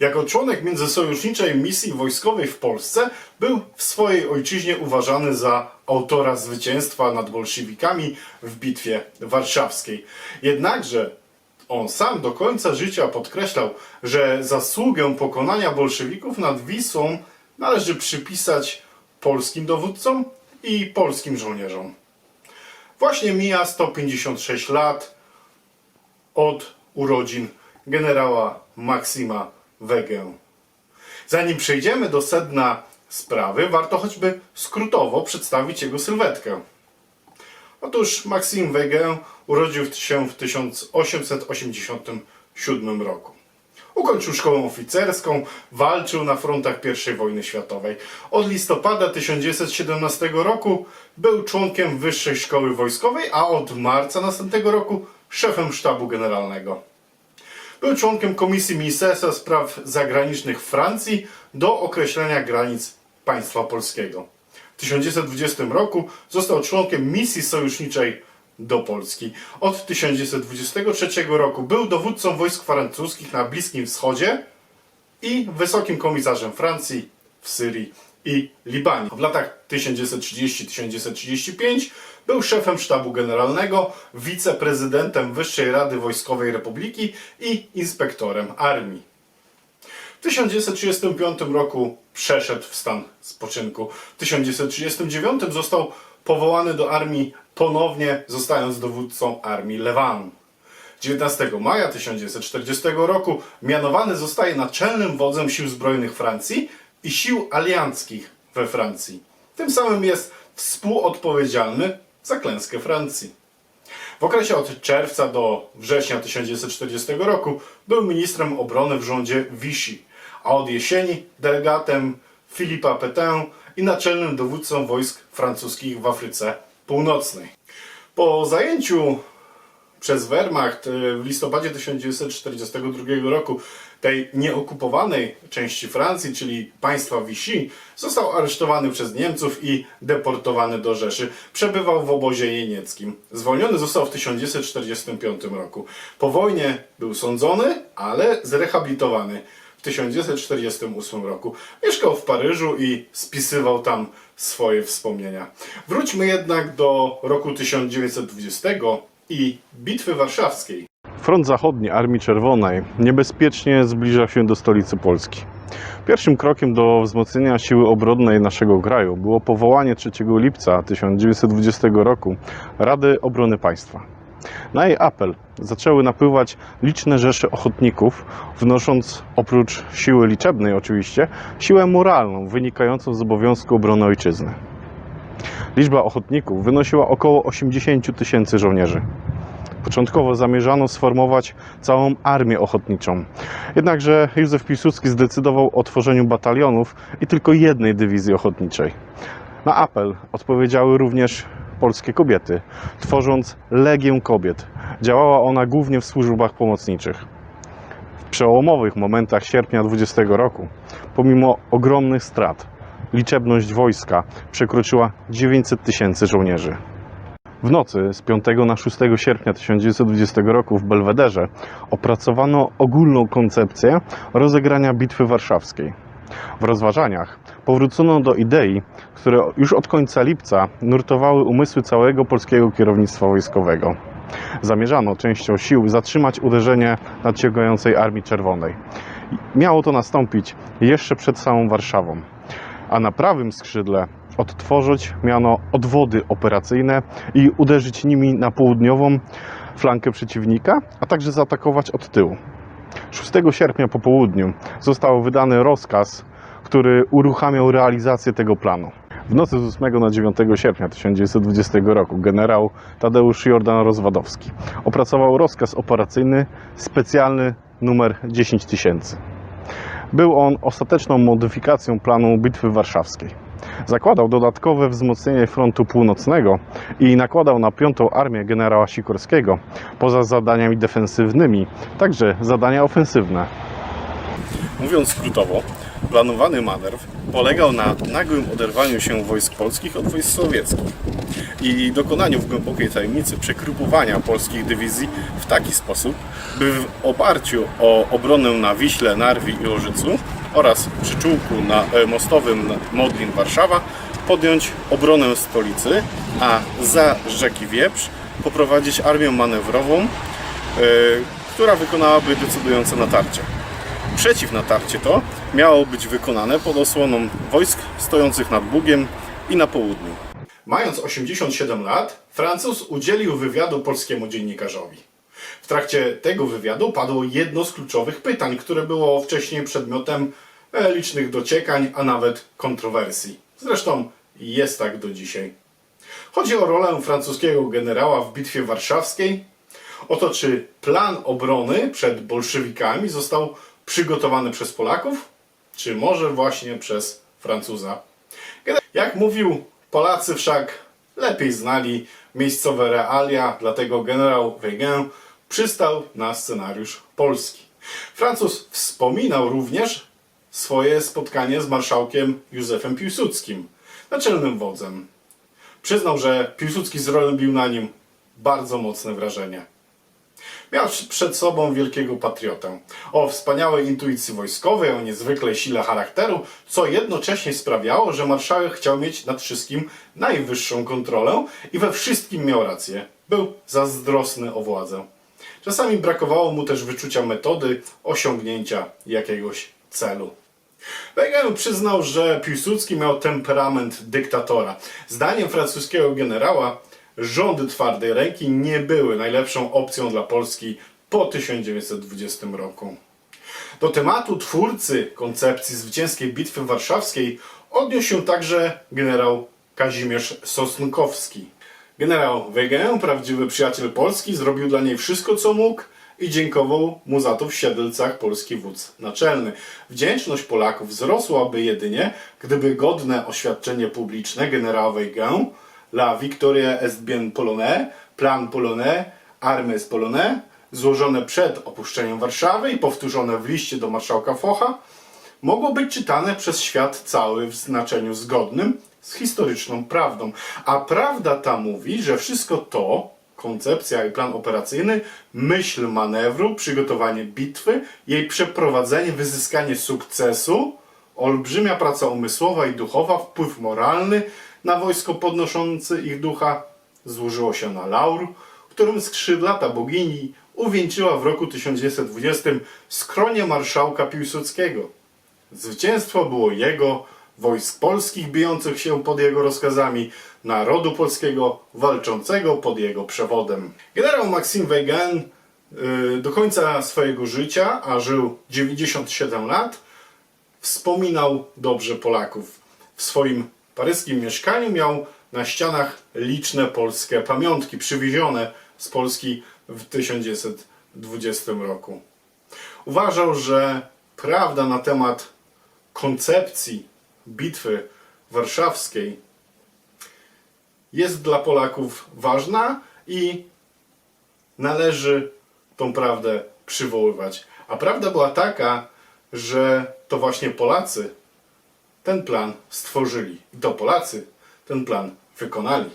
Jako członek międzysojuszniczej misji wojskowej w Polsce był w swojej ojczyźnie uważany za autora zwycięstwa nad bolszewikami w bitwie warszawskiej. Jednakże on sam do końca życia podkreślał, że zasługę pokonania bolszewików nad Wisłą należy przypisać polskim dowódcom i polskim żołnierzom. Właśnie mija 156 lat od urodzin generała Maksima Wegę. Zanim przejdziemy do sedna sprawy, warto choćby skrótowo przedstawić jego sylwetkę. Otóż Maksim Wegę urodził się w 1887 roku. Ukończył szkołę oficerską, walczył na frontach I wojny światowej. Od listopada 1917 roku był członkiem Wyższej Szkoły Wojskowej, a od marca następnego roku szefem sztabu generalnego. Był członkiem Komisji Ministerstwa Spraw Zagranicznych Francji do określenia granic państwa polskiego. W 1920 roku został członkiem misji sojuszniczej do Polski. Od 1923 roku był dowódcą wojsk francuskich na Bliskim Wschodzie i wysokim komisarzem Francji w Syrii i Libanie. W latach 1930-1935 był szefem sztabu generalnego, wiceprezydentem Wyższej Rady Wojskowej Republiki i inspektorem armii. W 1935 roku przeszedł w stan spoczynku. W 1939 został powołany do armii ponownie, zostając dowódcą armii Lewan. 19 maja 1940 roku mianowany zostaje naczelnym wodzem sił zbrojnych Francji i sił alianckich we Francji. Tym samym jest współodpowiedzialny za klęskę Francji. W okresie od czerwca do września 1940 roku był ministrem obrony w rządzie Vichy, a od jesieni delegatem Philippa Petain i naczelnym dowódcą wojsk francuskich w Afryce Północnej. Po zajęciu przez Wehrmacht y, w listopadzie 1942 roku tej nieokupowanej części Francji, czyli państwa Vichy, został aresztowany przez Niemców i deportowany do Rzeszy. Przebywał w obozie jenieckim. Zwolniony został w 1945 roku. Po wojnie był sądzony, ale zrehabilitowany w 1948 roku. Mieszkał w Paryżu i spisywał tam swoje wspomnienia. Wróćmy jednak do roku 1920 i Bitwy Warszawskiej. Front zachodni Armii Czerwonej niebezpiecznie zbliża się do stolicy Polski. Pierwszym krokiem do wzmocnienia siły obronnej naszego kraju było powołanie 3 lipca 1920 roku Rady Obrony Państwa. Na jej apel zaczęły napływać liczne rzesze ochotników, wnosząc oprócz siły liczebnej oczywiście, siłę moralną wynikającą z obowiązku obrony ojczyzny. Liczba ochotników wynosiła około 80 tysięcy żołnierzy. Początkowo zamierzano sformować całą armię ochotniczą. Jednakże Józef Piłsudski zdecydował o tworzeniu batalionów i tylko jednej dywizji ochotniczej. Na apel odpowiedziały również polskie kobiety, tworząc Legię Kobiet. Działała ona głównie w służbach pomocniczych. W przełomowych momentach sierpnia 20 roku, pomimo ogromnych strat, liczebność wojska przekroczyła 900 tysięcy żołnierzy. W nocy z 5 na 6 sierpnia 1920 roku w Belwederze opracowano ogólną koncepcję rozegrania Bitwy Warszawskiej. W rozważaniach powrócono do idei, które już od końca lipca nurtowały umysły całego polskiego kierownictwa wojskowego. Zamierzano częścią sił zatrzymać uderzenie nadciągającej Armii Czerwonej. Miało to nastąpić jeszcze przed samą Warszawą a na prawym skrzydle odtworzyć miano odwody operacyjne i uderzyć nimi na południową flankę przeciwnika, a także zaatakować od tyłu. 6 sierpnia po południu został wydany rozkaz, który uruchamiał realizację tego planu. W nocy z 8 na 9 sierpnia 1920 roku generał Tadeusz Jordan Rozwadowski opracował rozkaz operacyjny specjalny numer 10 tysięcy. Był on ostateczną modyfikacją planu Bitwy Warszawskiej. Zakładał dodatkowe wzmocnienie frontu północnego i nakładał na piątą armię generała Sikorskiego, poza zadaniami defensywnymi, także zadania ofensywne. Mówiąc skrótowo, planowany manewr polegał na nagłym oderwaniu się wojsk polskich od wojsk sowieckich. I dokonaniu w głębokiej tajemnicy przegrupowania polskich dywizji w taki sposób, by w oparciu o obronę na Wiśle, Narwi i Łożycu oraz przyczółku na, e, mostowym Modlin Warszawa podjąć obronę stolicy, a za rzeki Wieprz poprowadzić armię manewrową, e, która wykonałaby decydujące natarcie. Przeciw natarcie to miało być wykonane pod osłoną wojsk stojących nad Bugiem i na południu. Mając 87 lat, Francuz udzielił wywiadu polskiemu dziennikarzowi. W trakcie tego wywiadu padło jedno z kluczowych pytań, które było wcześniej przedmiotem e, licznych dociekań, a nawet kontrowersji. Zresztą jest tak do dzisiaj. Chodzi o rolę francuskiego generała w Bitwie Warszawskiej, o to, czy plan obrony przed bolszewikami został przygotowany przez Polaków, czy może właśnie przez Francuza. Jak mówił, Polacy wszak lepiej znali miejscowe realia, dlatego generał Weygin przystał na scenariusz polski. Francuz wspominał również swoje spotkanie z marszałkiem Józefem Piłsudskim, naczelnym wodzem. Przyznał, że Piłsudski zrobił na nim bardzo mocne wrażenie. Miał przed sobą wielkiego patriotę. O wspaniałej intuicji wojskowej, o niezwykłej sile charakteru, co jednocześnie sprawiało, że marszałek chciał mieć nad wszystkim najwyższą kontrolę i we wszystkim miał rację. Był zazdrosny o władzę. Czasami brakowało mu też wyczucia metody osiągnięcia jakiegoś celu. Weigel przyznał, że Piłsudski miał temperament dyktatora. Zdaniem francuskiego generała rządy twardej ręki nie były najlepszą opcją dla Polski po 1920 roku. Do tematu twórcy koncepcji zwycięskiej Bitwy Warszawskiej odniósł się także generał Kazimierz Sosnkowski. Generał Weigel, prawdziwy przyjaciel Polski, zrobił dla niej wszystko, co mógł i dziękował mu za to w Siedlcach polski wódz naczelny. Wdzięczność Polaków wzrosłaby jedynie, gdyby godne oświadczenie publiczne generała Weigel La Victoria est bien polonais, plan polonais, armes polonais, złożone przed opuszczeniem Warszawy i powtórzone w liście do marszałka Focha, mogło być czytane przez świat cały w znaczeniu zgodnym z historyczną prawdą. A prawda ta mówi, że wszystko to, koncepcja i plan operacyjny, myśl manewru, przygotowanie bitwy, jej przeprowadzenie, wyzyskanie sukcesu, olbrzymia praca umysłowa i duchowa, wpływ moralny na wojsko podnoszący ich ducha, złożyło się na laur, którym skrzydlata bogini uwieńczyła w roku 1920 skronie marszałka Piłsudskiego. Zwycięstwo było jego, wojsk polskich bijących się pod jego rozkazami, narodu polskiego walczącego pod jego przewodem. Generał Maxime Weygand y, do końca swojego życia, a żył 97 lat, wspominał dobrze Polaków. W swoim paryskim mieszkaniu miał na ścianach liczne polskie pamiątki przywiezione z Polski w 1920 roku. Uważał, że prawda na temat koncepcji bitwy warszawskiej jest dla Polaków ważna i należy tą prawdę przywoływać. A prawda była taka, że to właśnie Polacy ten plan stworzyli. To Polacy ten plan wykonali.